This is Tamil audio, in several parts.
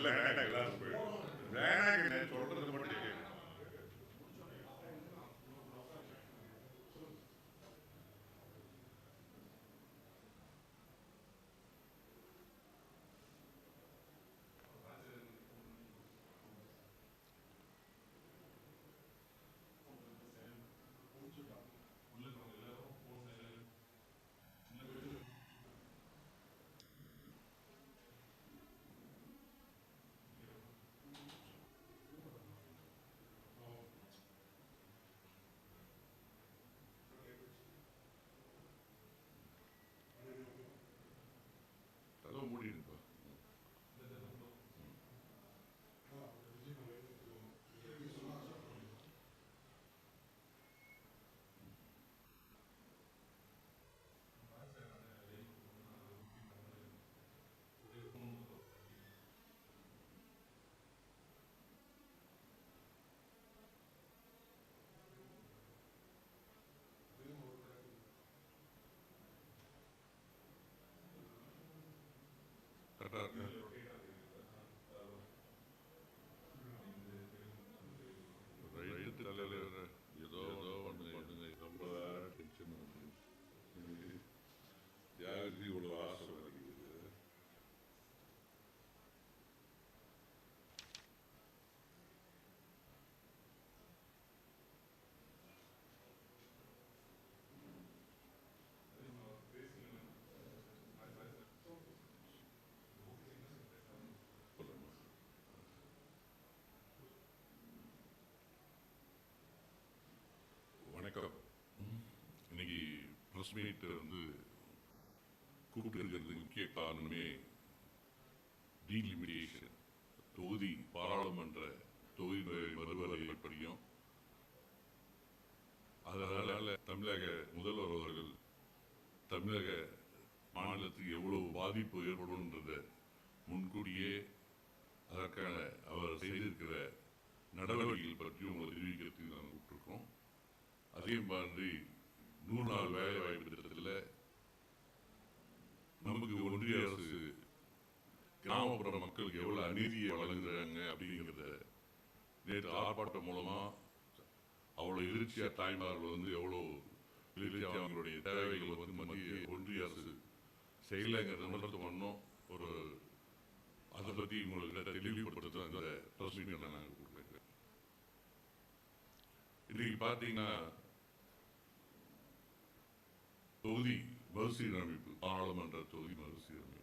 அதெல்லாம் வேண்டாம் எல்லாரும் போயிடும் வேணாங்க நான் சொல்றது about that. வணக்கம். இன்னைக்கு ப்ரெஸ் மீட் வந்து கூப்பிட்டு இருக்கிறது முக்கிய காரணமே டீலிமிடேஷன் தொகுதி பாராளுமன்ற தொகுதி மறுவரை படியும் அதனால தமிழக முதல்வர் அவர்கள் தமிழக மாநிலத்துக்கு எவ்வளவு பாதிப்பு ஏற்படும்ன்றத முன்கூட்டியே அதற்கான அவர் செய்திருக்கிற நடவடிக்கைகள் பற்றி உங்களை தெரிவிக்கிறதுக்கு நாங்கள் கூப்பிட்டுருக்கோம். அதே மாதிரி நூறு நாள் வேலை வாய்ப்பு திட்டத்தில் நமக்கு ஒன்றிய அரசு கிராமப்புற மக்களுக்கு எவ்வளோ அநீதியை வழங்குறாங்க அப்படிங்கிறத நேற்று ஆர்ப்பாட்டம் மூலமாக அவ்வளோ எழுச்சியா தாய்மார்கள் வந்து எவ்வளோ அவங்களுடைய தேவைகள் வந்து மத்திய ஒன்றிய அரசு செய்யலைங்கிறத உணர்த்து பண்ணோம். ஒரு அதை பற்றி உங்களுக்கு தெளிவுபடுத்த அந்த ப்ரெஸ் மீட்டிங் நாங்கள் கொடுக்குறேன். இன்னைக்கு பார்த்தீங்கன்னா தொகுதி மறுசீரமைப்பு பாராளுமன்ற தொகுதி மறுசீரமைப்பு.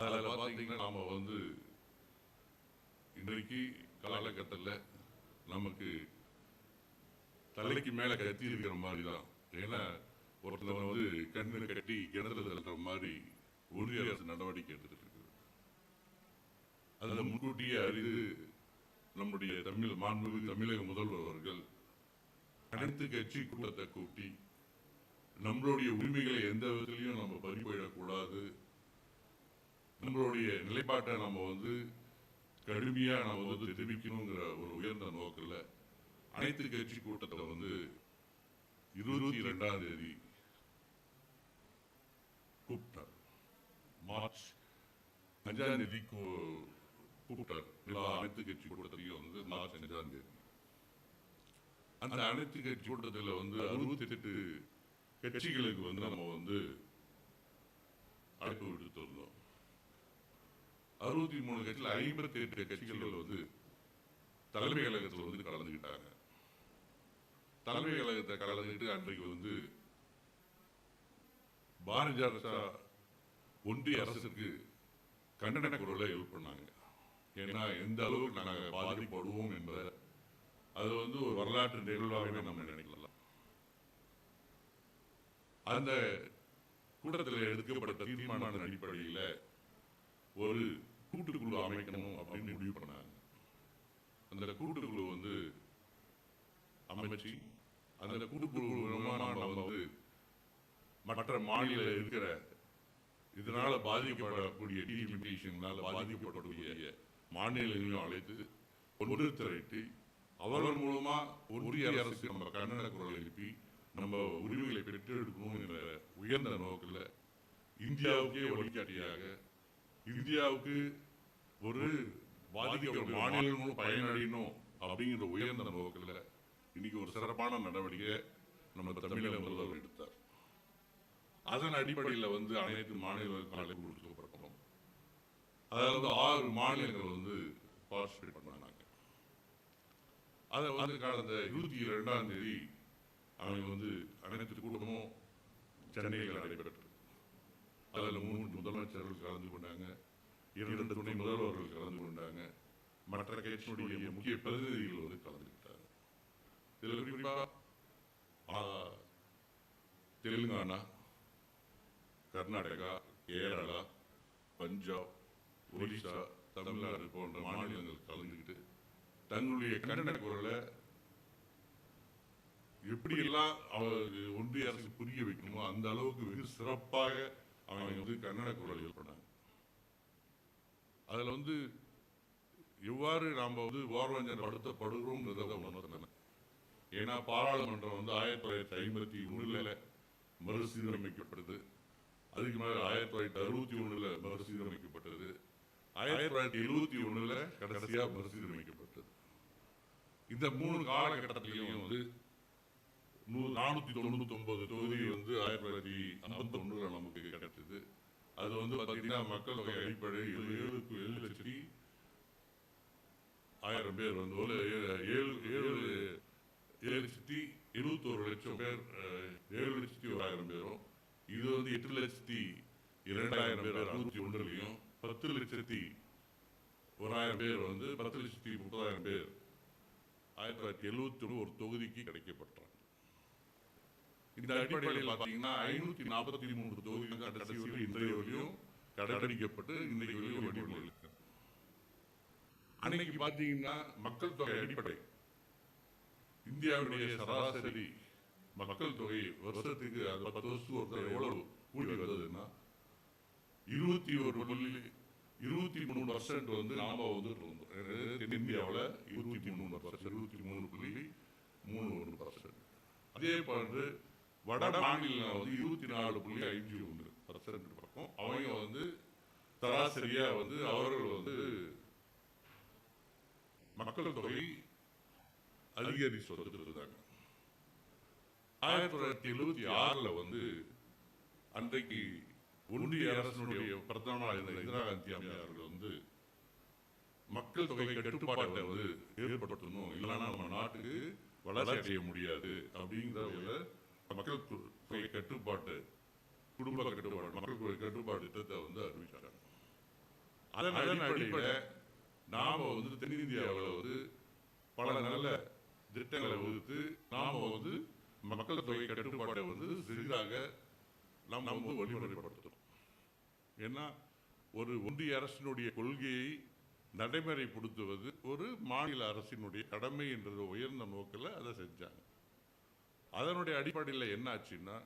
அதில் பார்த்தீங்கன்னா நாம வந்து இன்றைக்கு காலகட்டத்தில் நமக்கு தலைக்கு மேல கத்தி இருக்கிற மாதிரி தான் ஏன்னா ஒருத்தர் வந்து கண்ணு கட்டி கிணத்துல தள்ளுற மாதிரி ஒன்றிய அரசு நடவடிக்கை எடுத்துட்டு இருக்கு அதில் முன்கூட்டியே அறிந்து நம்முடைய தமிழ் மாண்புமிகு தமிழக முதல்வர் அவர்கள் அனைத்து கட்சி கூட்டத்தை கூட்டி நம்மளுடைய உரிமைகளை எந்த விதத்திலையும் நம்ம பறிப்போயிடக்கூடாது நம்மளுடைய நிலைப்பாட்டை நம்ம வந்து கடுமையா நம்ம வந்து தெரிவிக்கணுங்கிற ஒரு உயர்ந்த நோக்கில் அனைத்து கட்சி கூட்டத்தில் வந்து இருபத்தி இரண்டாம் தேதி கூப்பிட்டார். மார்ச் அஞ்சாம் தேதி கூ- கூப்பிட்டார். எல்லா அனைத்து கட்சி கூட்டத்திலையும் வந்து மார்ச் அஞ்சாம் தேதி. அந்த அனைத்து கட்சி கூட்டத்தில் வந்து அறுபத்தி எட்டு கட்சிகளுக்கு வந்து நம்ம வந்து அழைப்பு விடுத்திருந்தோம் அறுபத்தி மூணு கட்சியில் ஐம்பத்தி எட்டு கட்சிகள் வந்து தலைமை கழகத்தில் வந்து கலந்துக்கிட்டாங்க தலைமை கழகத்தை கலந்துக்கிட்டு அன்றைக்கு வந்து பாரதிய ஜனதா ஒன்றிய அரசுக்கு கண்டன குரலை எழுப்பினாங்க ஏன்னா எந்த அளவுக்கு நாங்கள் பாதிப்படுவோம் என்பதை அது வந்து ஒரு வரலாற்று நிகழ்வாகவே நம்ம நினைக்கலாம். அந்த கூட்டத்தில் எடுக்கப்பட்ட தீர்மானத்தின் அடிப்படையில் ஒரு கூட்டுக்குழு அமைக்கணும் அப்படின்னு முடிவு பண்ணாங்க. அந்த கூட்டுக்குழு வந்து அமைச்சு அந்த கூட்டுக்குழு மூலமா நம்ம வந்து மற்ற மாநில இருக்கிற இதனால பாதிக்கப்படக்கூடிய டீலிமிட்டேஷனால பாதிக்கப்படக்கூடிய மாநிலங்களையும் அழைத்து ஒன்று திரட்டி அவர்கள் மூலமா ஒன்றிய அரசுக்கு நம்ம கன்னட குரல் எழுப்பி நம்ம உரிமைகளை பெற்றெடுக்கணும் என்ற உயர்ந்த நோக்கில் இந்தியாவுக்கே வழிகாட்டியாக இந்தியாவுக்கு ஒரு பாதிக்கப்பட்ட மாநிலங்களும் பயனடையணும் அப்படிங்கிற உயர்ந்த நோக்கில் இன்னைக்கு ஒரு சிறப்பான நடவடிக்கை நம்ம தமிழக முதல்வர் எடுத்தார். அதன் அடிப்படையில் வந்து அனைத்து மாநிலங்களுக்கும் அழைப்பு கொடுக்கப்பட்டோம் அதாவது வந்து ஆறு மாநிலங்கள் வந்து பார்ட்டிசிபேட் பண்ணாங்க. அதை வந்து கடந்த இருபத்தி இரண்டாம் தேதி அவங்க வந்து அனைத்து கூட்டமும் சென்னையில் நடைபெற்றது. அதில் மூன்று முதலமைச்சர்கள் கலந்து கொண்டாங்க. இரண்டு துணை முதல்வர்கள் கலந்து கொண்டாங்க. மற்ற கட்சியினுடைய முக்கிய பிரதிநிதிகள் வந்து கலந்துக்கிட்டாங்க. இதில் குறிப்பாக தெலுங்கானா கர்நாடகா கேரளா பஞ்சாப் ஒடிசா தமிழ்நாடு போன்ற மாநிலங்கள் கலந்துக்கிட்டு தங்களுடைய கண்டன குரலை எப்படி எல்லாம் ஒன்றிய அரசு புரிய வைக்கணுமோ அந்த அளவுக்கு வெகு சிறப்பாக அவங்க வந்து கன்னட குரல் பண்ணாங்க அதில் வந்து எவ்வாறு நாம் வந்து ஓர்வஞ்சன் படுத்தப்படுகிறோம்ன்றதை உணர்த்தினேன் ஏன்னா பாராளுமன்றம் வந்து ஆயிரத்தி தொள்ளாயிரத்தி ஐம்பத்தி ஒன்றில் மறுசீரமைக்கப்பட்டது அதுக்கு மேலே ஆயிரத்தி தொள்ளாயிரத்தி அறுபத்தி ஒன்றில் மறுசீரமைக்கப்பட்டது. ஆயிரத்தி தொள்ளாயிரத்தி எழுபத்தி ஒன்றில் கடைசியாக மறுசீரமைக்கப்பட்டது. இந்த மூணு காலகட்டத்திலையும் வந்து நூ- நானூத்தி தொண்ணூத்தி ஒன்பது தொகுதி வந்து ஆயிரத்தி தொள்ளாயிரத்தி ஐம்பத்தி ஒண்ணுல நமக்கு கிடைச்சது அது வந்து பாத்தீங்கன்னா மக்கள் தொகை அடிப்படை ஏழு ஏழுக்கு ஏழு லட்சத்தி ஆயிரம் பேர் வந்து ஒரு ஏழு ஏழு ஏழு லட்சத்தி இருபத்தோரு லட்சம் பேர் ஏழு லட்சத்தி ஒரு ஆயிரம் பேரும். இது வந்து எட்டு லட்சத்தி இரண்டாயிரம் பேர் அறுபத்தி ஒன்றுலையும் பத்து லட்சத்தி ஒரு ஆயிரம் பேர் வந்து பத்து லட்சத்தி முப்பதாயிரம் பேர். ஆயிரத்தி தொள்ளாயிரத்தி எழுபத்தி ஒன்று ஒரு தொகுதிக்கு கிடைக்கப்பட்டார் இந்த அடிப்படையில் பார்த்தீங்கன்னா ஐநூத்தி நாற்பத்தி மூன்று தொகுதிகள் கடைசி வரை இன்றைய வரையும் கடைபிடிக்கப்பட்டு இன்றைக்கு வரையும் இருக்கு. அன்னைக்கு பார்த்தீங்கன்னா மக்கள் தொகை அடிப்படை. இந்தியாவுடைய சராசரி மக்கள் தொகை வருஷத்துக்கு அது பத்து வருஷத்துக்கு ஒருத்தர் எவ்வளவு கூடி வருதுன்னா இருபத்தி ஒரு புள்ளி இருபத்தி மூணு பர்சன்ட் வந்து நாம அதாவது தென்னிந்தியாவில் இருபத்தி மூணு பர்சன்ட் இருபத்தி மூணு புள்ளி மூணு ஒன்று பர்சன்ட் அதே போன்று வட மாநிலம் வந்து இருபத்தி நாலு புள்ளி ஐந்து ஒன்று பர்சன்ட் பக்கம் அவங்க வந்து சராசரியா வந்து அவர்கள் வந்து மக்கள் தொகை அதிகரித்து வந்துட்டு இருந்தாங்க ஆயிரத்தி தொள்ளாயிரத்தி எழுபத்தி ஆறுல வந்து அன்றைக்கு ஒன்றிய அரசனுடைய பிரதமராக இருந்த இந்திரா காந்தி அம்மையார்கள் அவர்கள் வந்து மக்கள் தொகை கட்டுப்பாட்டை வந்து ஏற்படுத்தணும். இல்லைன்னா நம்ம நாட்டுக்கு வளர்ச்சி அடைய முடியாது அப்படிங்கிற ஒரு மக்கள் தொகை கட்டுப்பாட்டு குடும்ப கட்டுப்பாடு மக்கள் தொகை கட்டுப்பாடு திட்டத்தை வந்து அறிவிச்சாங்க. அதன் அடிப்படையில் நாம வந்து தென்னிந்தியாவில் வந்து பல நல்ல திட்டங்களை வகுத்து நாம வந்து மக்கள் தொகை கட்டுப்பாட்டை வந்து சிறிதாக நாம் நம்ம வந்து வழிமுறைப்படுத்தணும் ஏன்னா ஒரு ஒன்றிய அரசினுடைய கொள்கையை நடைமுறைப்படுத்துவது ஒரு மாநில அரசினுடைய கடமை என்ற உயர்ந்த நோக்கில் அதை செஞ்சாங்க. அதனுடைய அடிப்படையில் என்ன ஆச்சுன்னா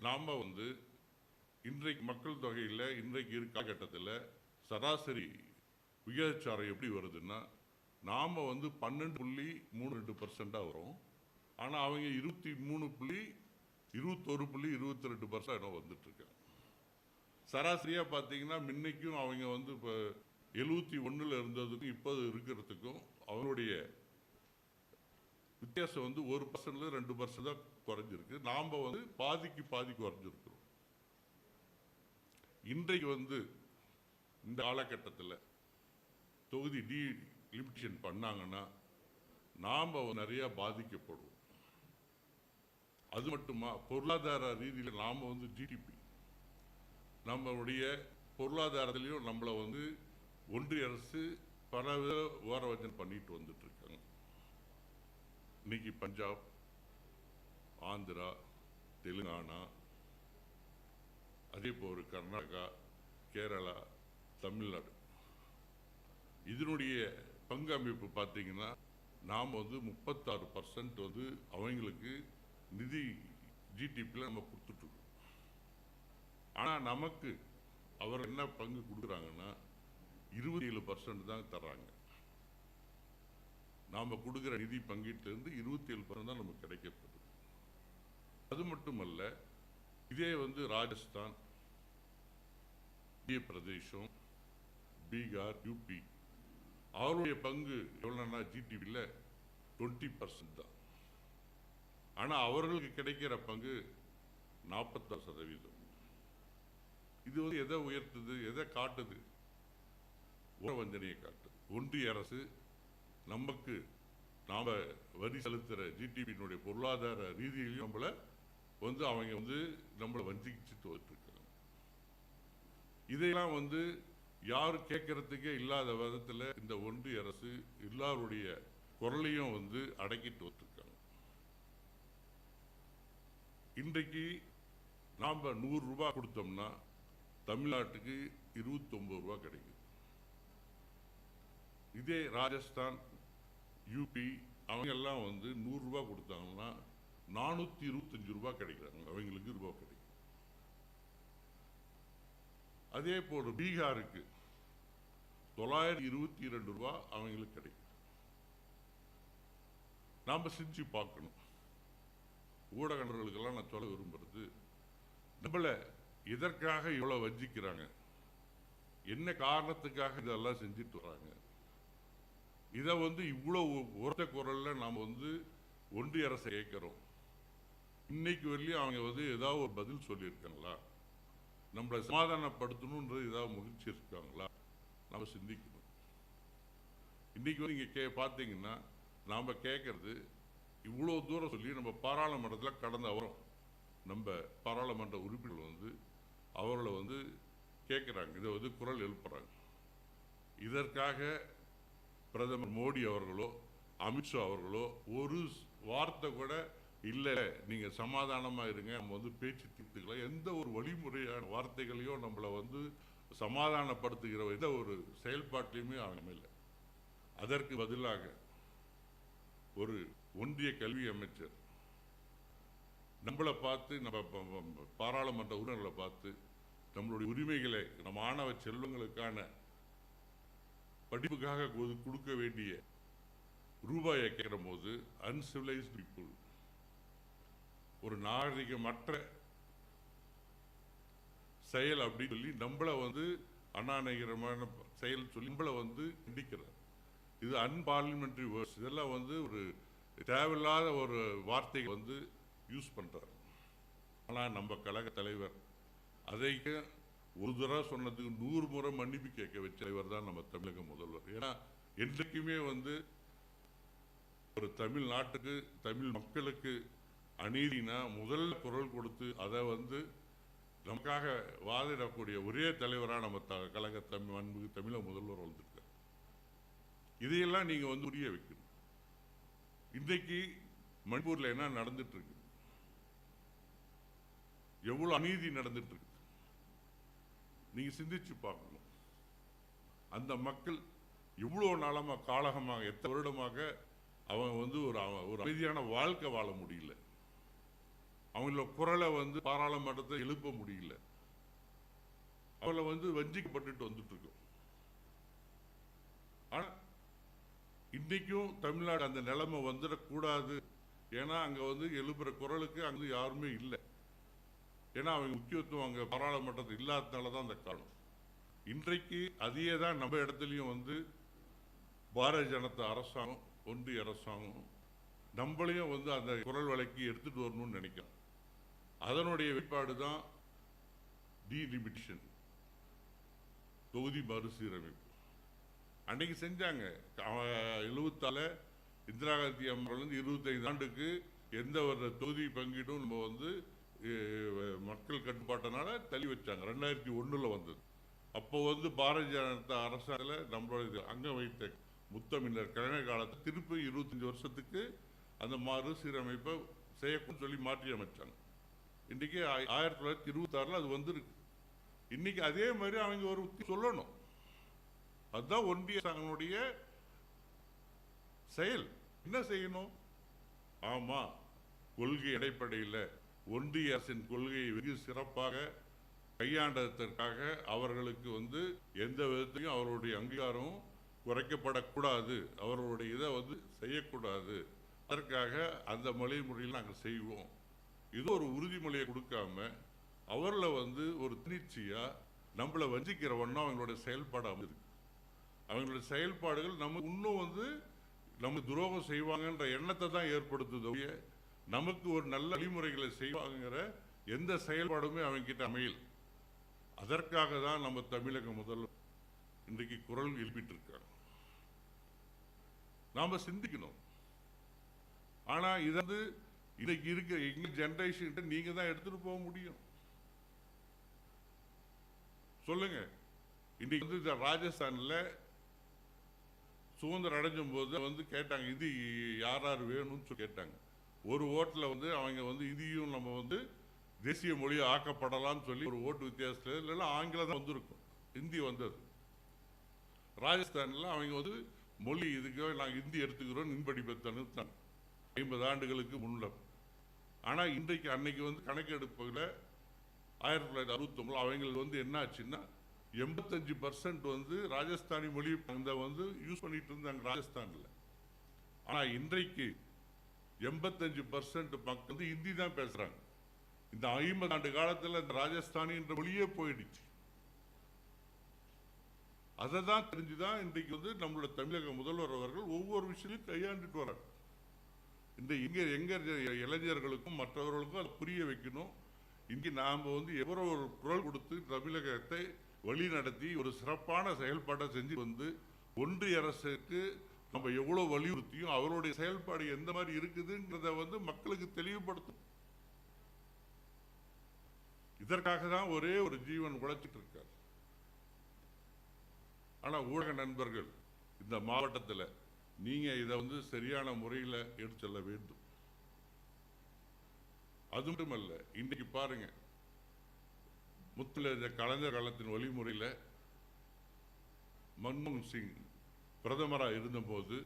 நாம் வந்து இன்றைக்கு மக்கள் தொகையில் இன்றைக்கு இருக்க காலகட்டத்தில் சராசரி விகிதச்சாரம் எப்படி வருதுன்னா நாம் வந்து பன்னெண்டு புள்ளி மூணு ரெண்டு பர்சண்ட்டாக வரும். ஆனால் அவங்க இருபத்தி மூணு புள்ளி இருபத்தொரு புள்ளி இருபத்தி ரெண்டு பர்சன்ட் இன்னும் வந்துட்டுருக்காங்க சராசரியாக பார்த்தீங்கன்னா முன்னைக்கும் அவங்க வந்து இப்போ எழுபத்தி ஒன்றில் இருந்ததுக்கும் இப்போ இருக்கிறதுக்கும் அவங்களுடைய வித்தியாசம் வந்து ஒரு பர்சன்ட்ல ரெண்டு பர்சன்ட் தான் குறைஞ்சிருக்கு. நாம் வந்து பாதிக்கு பாதி குறைஞ்சிருக்கிறோம். இன்றைக்கு வந்து இந்த காலகட்டத்தில் தொகுதி டி லிமிட்டேஷன் பண்ணாங்கன்னா நாம் நிறையா பாதிக்கப்படுவோம். அது மட்டுமா? பொருளாதார ரீதியில் நாம் வந்து ஜிடிபி நம்மளுடைய பொருளாதாரத்திலையும் நம்மளை வந்து ஒன்றிய அரசு பல வித ஓரவஞ்சன் பண்ணிட்டு வந்துட்டு இன்னைக்கு பஞ்சாப் ஆந்திரா தெலுங்கானா அதே போல் கர்நாடகா கேரளா தமிழ்நாடு. இதனுடைய பங்கு அமைப்பு பார்த்தீங்கன்னா நாம் வந்து முப்பத்தாறு பர்சன்ட் வந்து அவங்களுக்கு நிதி ஜிடிபியில் நம்ம கொடுத்துட்ருக்கோம். ஆனால் நமக்கு அவர் என்ன பங்கு கொடுக்குறாங்கன்னா இருபத்தி ஏழு பர்சன்ட் தான் தர்றாங்க. நாம் கொடுக்குற நிதி பங்கீட்டிலிருந்து இருபத்தி ஏழு பர்சன்ட் தான் நமக்கு கிடைக்கப்படுது அது மட்டுமல்ல இதே வந்து ராஜஸ்தான் மத்திய பிரதேசம் பீகார் யூபி. அவருடைய பங்கு எவ்வளோன்னா ஜிடிபியில் டுவெண்ட்டி பர்சன்ட் தான். ஆனால் அவர்களுக்கு கிடைக்கிற பங்கு நாற்பத்தாறு சதவீதம். இது வந்து எதை உயர்த்துது எதை காட்டுது? வஞ்சனையை காட்டுது. ஒன்றிய அரசு நமக்கு நாம வரி செலுத்துகிற ஜிடிபியினுடைய பொருளாதார ரீதியிலையும் நம்மளை வந்து அவங்க வந்து நம்மளை வஞ்சிச்சுட்டு வந்துருக்காங்க இதையெல்லாம் வந்து யாரும் கேட்கறதுக்கே இல்லாத விதத்தில் இந்த ஒன்றிய அரசு எல்லாருடைய குரலையும் வந்து அடக்கிட்டு வந்துருக்காங்க இன்றைக்கு நாம் நூறு ரூபாய் கொடுத்தோம்னா தமிழ்நாட்டுக்கு இருபத்தொம்பது ரூபா கிடைக்குது. இதே ராஜஸ்தான் யூபி அவங்க எல்லாம் வந்து நூறு கொடுத்தாங்கன்னா நானூற்றி இருபத்தஞ்சு ரூபா கிடைக்கிறாங்க. அவங்களுக்கு ரூபா கிடைக்கும். அதே போல் பீகாருக்கு தொள்ளாயிரத்தி இருபத்தி இரண்டு ரூபா அவங்களுக்கு கிடைக்கும். நாம் செஞ்சு பார்க்கணும். ஊடக நண்பர்களுக்கெல்லாம் நான் சொல்ல விரும்புறது நம்மளை எதற்காக இவ்வளோ வஞ்சிக்கிறாங்க? என்ன காரணத்துக்காக இதெல்லாம் செஞ்சுட்டு வராங்க? இதை வந்து இவ்வளோ உரத்த குரலில் நாம் வந்து ஒன்றிய அரசை கேட்குறோம். இன்னைக்கு வரலையும் அவங்க வந்து ஏதாவது ஒரு பதில் சொல்லியிருக்காங்களா? நம்மளை சமாதானப்படுத்தணுன்றது ஏதாவது முயற்சி இருக்காங்களா? நம்ம சிந்திக்கணும். இன்றைக்கி வந்து இங்கே கே பார்த்தீங்கன்னா நாம் கேட்குறது இவ்வளோ தூரம் சொல்லி நம்ம பாராளுமன்றத்தில் கடந்த வரோம் நம்ம பாராளுமன்ற உறுப்பினர்கள் வந்து அவர்களை வந்து கேட்குறாங்க. இதை வந்து குரல் எழுப்புறாங்க. இதற்காக பிரதமர் மோடி அவர்களோ அமித்ஷா அவர்களோ ஒரு வார்த்தை கூட இல்லை. நீங்கள் சமாதானமாக இருங்க. நம்ம வந்து பேச்சு தீர்த்துக்கலாம் எந்த ஒரு வழிமுறையான வார்த்தைகளையோ நம்மளை வந்து சமாதானப்படுத்துகிற எந்த ஒரு செயல்பாட்டிலையுமே அவங்க இல்லை. அதற்கு பதிலாக ஒரு ஒன்றிய கல்வி அமைச்சர் நம்மளை பார்த்து நம்ம பாராளுமன்ற உறுப்பினர்களை பார்த்து நம்மளுடைய உரிமைகளை நம்ம மாணவ செல்வங்களுக்கான படிப்புக்காக கொடுக்க வேண்டிய ரூபாயை கேட்கிற போது அன்சிவிலைஸ்ட் பீப்புள் ஒரு நாகரிகமற்ற செயல் அப்படின்னு சொல்லி நம்மளை வந்து அநாநகரமான செயல் சொல்லி நம்மளை வந்து கண்டிக்கிறார். இது அன்பார்லிமெண்ட்ரி வேர்ட்ஸ் இதெல்லாம் வந்து ஒரு தேவையில்லாத ஒரு வார்த்தை வந்து யூஸ் பண்ணுறார் ஆனால் நம்ம கழக தலைவர் அதைக்கு ஒரு தடவை சொன்னதுக்கு நூறு முறை மன்னிப்பு கேட்க வச்ச தலைவர் தான் நம்ம தமிழக முதல்வர். ஏன்னா என்றைக்குமே வந்து ஒரு தமிழ் நாட்டுக்கு தமிழ் மக்களுக்கு அநீதினா முதல்ல குரல் கொடுத்து அதை வந்து நமக்காக வாதிடக்கூடிய ஒரே தலைவராக நம்ம த கழக தமிழ் அன்புக்கு தமிழக முதல்வர் வந்திருக்கார். இதையெல்லாம் நீங்க வந்து புரிய வைக்கணும். இன்றைக்கு மணிப்பூரில் என்ன நடந்துட்டு இருக்கு? எவ்வளவு அநீதி நடந்துட்டு நீங்கள் சிந்திச்சு பார்க்கணும். அந்த மக்கள் இவ்வளோ நாளமாக காலகமாக எத்தனை வருடமாக அவங்க வந்து ஒரு அவ- ஒரு அமைதியான வாழ்க்கை வாழ முடியல. அவங்களோட குரலை வந்து பாராளுமன்றத்தை எழுப்ப முடியல. அவங்கள வந்து வஞ்சிக்கப்பட்டுட்டு வந்துட்டுருக்கோம். ஆனால் இன்றைக்கும் தமிழ்நாடு அந்த நிலைமை வந்துடக்கூடாது. ஏன்னா அங்கே வந்து எழுப்புகிற குரலுக்கு அங்கே யாருமே இல்லை. ஏன்னா அவங்க முக்கியத்துவம் அங்கே பாராளுமன்றத்தில் இல்லாததுனால தான் அந்த காரணம். இன்றைக்கு அதையே தான் நம்ம இடத்துலையும் வந்து பாரதிய ஜனதா அரசாங்கம் ஒன்றிய அரசாங்கம் நம்மளையும் வந்து அந்த குரல் வலைக்கு எடுத்துகிட்டு வரணும்னு நினைக்கிறோம். அதனுடைய வெளிப்பாடு தான் டீலிமிட்டேஷன் தொகுதி மறுசீரமைப்பு. அன்னைக்கு செஞ்சாங்க. எழுபத்தால இந்திரா காந்தி அம்மாவிலிருந்து இருபத்தைந்து ஆண்டுக்கு எந்த ஒரு தொகுதி பங்கீடும் நம்ம வந்து மக்கள் கட்டுப்பாட்டினால தள்ளி வச்சாங்க. ரெண்டாயிரத்தி ஒண்ணுல வந்தது. அப்போ வந்து பாரதிய ஜனதா அரசாங்கத்தில் நம்மளோட அங்கம் வைத்த முத்தமிழர் கலைஞர் காலத்தை திருப்பி இருபத்தஞ்சி வருஷத்துக்கு அந்த மறுசீரமைப்பை செய்யக்கூடாதுன்னு சொல்லி மாற்றி அமைச்சாங்க. இன்றைக்கி ஆயிரத்தி தொள்ளாயிரத்தி இருபத்தாறுல அது வந்திருக்கு. இன்னைக்கு அதே மாதிரி அவங்க ஒரு உத்தி சொல்லணும். அதுதான் ஒன்றிய அரசாங்கனுடைய செயல். என்ன செய்யணும்? ஆமா கொள்கை அடிப்படையில் ஒன்றிய அரசின் கொள்கையை வெகு சிறப்பாக கையாண்டதற்காக அவர்களுக்கு வந்து எந்த விதத்தையும் அவருடைய அங்கீகாரம் குறைக்கப்படக்கூடாது. அவர்களுடைய இதை வந்து செய்யக்கூடாது. அதற்காக அந்த மொழிமுறையில் நாங்கள் செய்வோம். இது ஒரு உறுதிமொழியை கொடுக்காம அவர்களை வந்து ஒரு திணிச்சியாக நம்மளை வஞ்சிக்கிற வண்ணம் அவங்களுடைய செயல்பாடு அமைஞ்சிருக்கு. அவங்களுடைய செயல்பாடுகள் நம்ம இன்னும் வந்து நம்ம துரோகம் செய்வாங்கன்ற எண்ணத்தை தான் ஏற்படுத்துது நமக்கு ஒரு நல்ல வழிமுறைகளை செய்வாங்கிற எந்த செயல்பாடுமே அவங்கிட்ட கிட்ட அதற்காக தான் நம்ம தமிழக முதல்வர் இன்றைக்கு குரல் எழுப்பிட்டு இருக்காங்க நாம சிந்திக்கணும். ஆனா இது வந்து இன்னைக்கு இருக்க எங்க கிட்ட நீங்க தான் எடுத்துட்டு போக முடியும். சொல்லுங்க. இன்னைக்கு வந்து இந்த ராஜஸ்தான்ல சுதந்திரம் அடைஞ்சும் போது வந்து கேட்டாங்க இது யார் யார் வேணும்னு சொல்லி கேட்டாங்க. ஒரு ஓட்டில் வந்து அவங்க வந்து இதையும் நம்ம வந்து தேசிய மொழியை ஆக்கப்படலாம்னு சொல்லி ஒரு ஓட்டு வித்தியாசத்தில் இல்லைன்னா ஆங்கிலம் தான் வந்திருக்கும். ஹிந்தி வந்தது. ராஜஸ்தானில் அவங்க வந்து மொழி இதுக்கு நாங்கள் ஹிந்தி எடுத்துக்கிறோம் நின்படிப்பை தடுத்தாங்க ஐம்பது ஆண்டுகளுக்கு முன்ன ஆனால் இன்றைக்கு அன்னைக்கு வந்து கணக்கெடுப்பில் ஆயிரத்தி தொள்ளாயிரத்தி அறுபத்தொம்பது அவங்களுக்கு வந்து என்ன ஆச்சுன்னா எண்பத்தஞ்சு பர்சன்ட் வந்து ராஜஸ்தானி மொழி அந்த வந்து யூஸ் பண்ணிட்டு இருந்தாங்க ராஜஸ்தானில். ஆனால் இன்றைக்கு எண்பத்தஞ்சு பர்சன்ட் மக்கள் வந்து ஹிந்தி தான் பேசுகிறாங்க இந்த ஐம்பது ஆண்டு காலத்தில் இந்த ராஜஸ்தானின்ற மொழியே போயிடுச்சு. அதை தான் தெரிஞ்சுதான் இன்றைக்கு வந்து நம்மளோட தமிழக முதல்வர் அவர்கள் ஒவ்வொரு விஷயத்தையும் கையாண்டுட்டு வராங்க. இந்த இங்கே எங்கே இளைஞர்களுக்கும் மற்றவர்களுக்கும் அதை புரிய வைக்கணும். இங்கே நாம் வந்து எவரோ ஒரு குரல் கொடுத்து தமிழகத்தை வழி நடத்தி ஒரு சிறப்பான செயல்பாட்டை செஞ்சு வந்து ஒன்றிய அரசுக்கு நம்ம எவ்வளோ வலியுறுத்தியும் அவருடைய செயல்பாடு எந்த மாதிரி இருக்குதுங்கிறத வந்து மக்களுக்கு தெளிவுபடுத்தும். இதற்காக தான் ஒரே ஒரு ஜீவன் உழைச்சிட்டு இருக்கார். ஆனா ஊடக நண்பர்கள் இந்த மாவட்டத்தில் நீங்க இதை வந்து சரியான முறையில் எடுத்து செல்ல வேண்டும். அது மட்டுமல்ல இன்னைக்கு பாருங்க முத்துல இந்த கலைஞர் காலத்தின் வழிமுறையில் மன்மோகன் சிங் பிரதமராக இருந்தபோது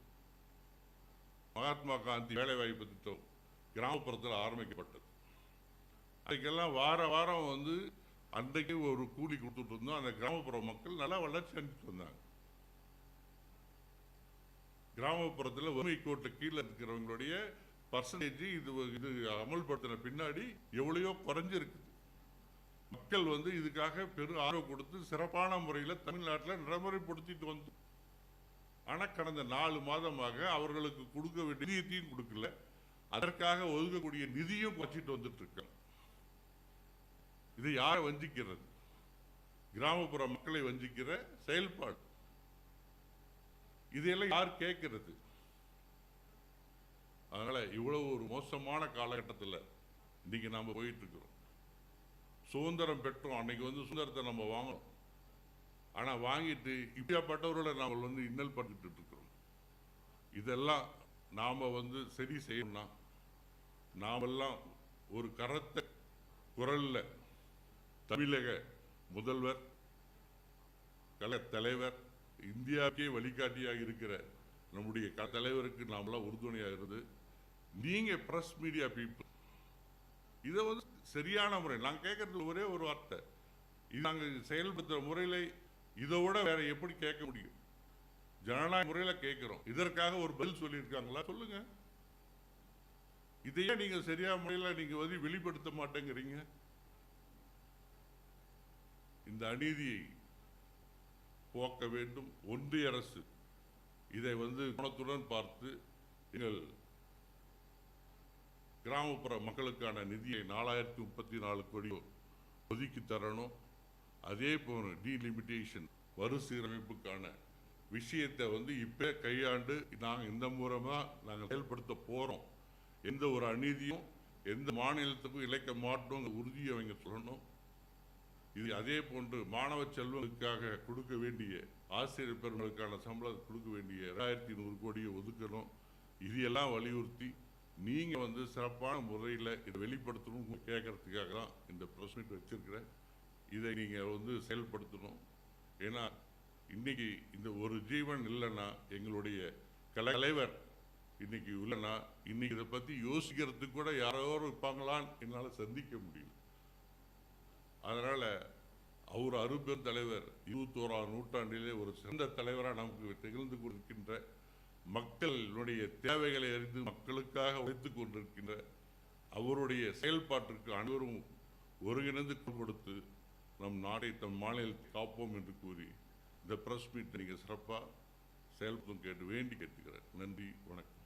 மகாத்மா காந்தி வேலைவாய்ப்பு திட்டம் கிராமப்புறத்தில் ஆரம்பிக்கப்பட்டது. அதுக்கெல்லாம் வார வாரம் வந்து அன்றைக்கு ஒரு கூலி கொடுத்துட்டு இருந்தோம். அந்த கிராமப்புற மக்கள் நல்லா வளர்ச்சி அடைஞ்சிட்டு வந்தாங்க. கிராமப்புறத்தில் வறுமை கோட்டு கீழே இருக்கிறவங்களுடைய பர்சன்டேஜ் இது இது அமல்படுத்தின பின்னாடி எவ்வளையோ குறைஞ்சிருக்குது. மக்கள் வந்து இதுக்காக பெரும் ஆர்வம் கொடுத்து சிறப்பான முறையில் தமிழ்நாட்டில் நடைமுறைப்படுத்திட்டு வந்தோம். ஆனால் கடந்த நாலு மாதமாக அவர்களுக்கு கொடுக்க வேண்டிய நிதியத்தையும் கொடுக்கல. அதற்காக ஒதுக்கக்கூடிய நிதியும் குறைச்சிட்டு வந்துட்டு இருக்க இது யாரை வஞ்சிக்கிறது? கிராமப்புற மக்களை வஞ்சிக்கிற செயல்பாடு. இதையெல்லாம் யார் கேட்கிறது? அதனால இவ்வளவு ஒரு மோசமான காலகட்டத்தில் இன்னைக்கு நாம போயிட்டு இருக்கிறோம் சுதந்திரம் பெற்றோம். அன்னைக்கு வந்து சுதந்திரத்தை நம்ம வாங்கணும். ஆனால் வாங்கிட்டு இப்படியாப்பட்டவர்களை நாம் வந்து இன்னல் பண்ணிட்டு இருக்கிறோம் இதெல்லாம் நாம் வந்து சரி செய்யணும்னா நாமெல்லாம் ஒரு கரத்த குரலில் தமிழக முதல்வர் கல தலைவர் இந்தியாவுக்கே வழிகாட்டியாக இருக்கிற நம்முடைய க தலைவருக்கு நாமெல்லாம் உறுதுணையாக இருந்து ப்ரெஸ் மீடியா பீப்புள் இதை வந்து சரியான முறை நான் கேட்கறது ஒரே ஒரு வார்த்தை. இது நாங்கள் செயல்படுத்துகிற முறையில் இதை விட வேற எப்படி கேட்க முடியும்? ஜனநாயக முறையில கேட்கிறோம். இதற்காக ஒரு பதில் சொல்லியிருக்காங்களா? சொல்லுங்க. இதையே நீங்க சரியான முறையில நீங்க வந்து வெளிப்படுத்த மாட்டேங்கிறீங்க. இந்த அநீதியை போக்க வேண்டும். ஒன்றிய அரசு இதை வந்து குணத்துடன் பார்த்து எங்கள் கிராமப்புற மக்களுக்கான நிதியை நாலாயிரத்தி முப்பத்தி நாலு கோடி ஒதுக்கி தரணும். அதே போல டீலிமிட்டேஷன் மறுசீரமைப்புக்கான விஷயத்தை வந்து இப்போ கையாண்டு நாங்கள் இந்த மூலமாக நாங்கள் செயல்படுத்த போகிறோம் எந்த ஒரு அநீதியும் எந்த மாநிலத்துக்கும் இழைக்க மாட்டோம் உறுதியை அவங்க சொல்லணும். இது அதே போன்று மாணவ செல்வங்களுக்காக கொடுக்க வேண்டிய ஆசிரியர் பெருமளுக்கான சம்பளம் கொடுக்க வேண்டிய ரெண்டாயிரத்தி நூறு கோடியை ஒதுக்கணும். இது எல்லாம் வலியுறுத்தி நீங்கள் வந்து சிறப்பான முறையில் இதை வெளிப்படுத்தணும் கேட்கறதுக்காக தான் இந்த ப்ரெஸ் மீட் வச்சிருக்கிறேன். இதை நீங்கள் வந்து செயல்படுத்தணும். ஏன்னா இன்னைக்கு இந்த ஒரு ஜீவன் இல்லைன்னா எங்களுடைய கலை- தலைவர் இன்றைக்கி இல்லைன்னா இன்றைக்கி இதை பற்றி யோசிக்கிறதுக்கு கூட யாரோ இருப்பாங்களான்னு என்னால் சந்திக்க முடியல. அதனால் அவர் அரும்பெரும் தலைவர் இருபத்தோராம் நூற்றாண்டிலே ஒரு சிறந்த தலைவராக நமக்கு திகழ்ந்து கொண்டிருக்கின்ற மக்களுடைய தேவைகளை அறிந்து மக்களுக்காக உழைத்து கொண்டிருக்கின்ற அவருடைய செயல்பாட்டிற்கு அனைவரும் ஒருங்கிணைந்து கொடுத்து நம் நாடை தம் மாநிலத்தை காப்போம் என்று கூறி இந்த இந்த ப்ரெஸ் மீட் நீங்கள் சிறப்பாக செயல்படும் கேட்டு வேண்டி கேட்டுக்கிறேன். நன்றி வணக்கம்.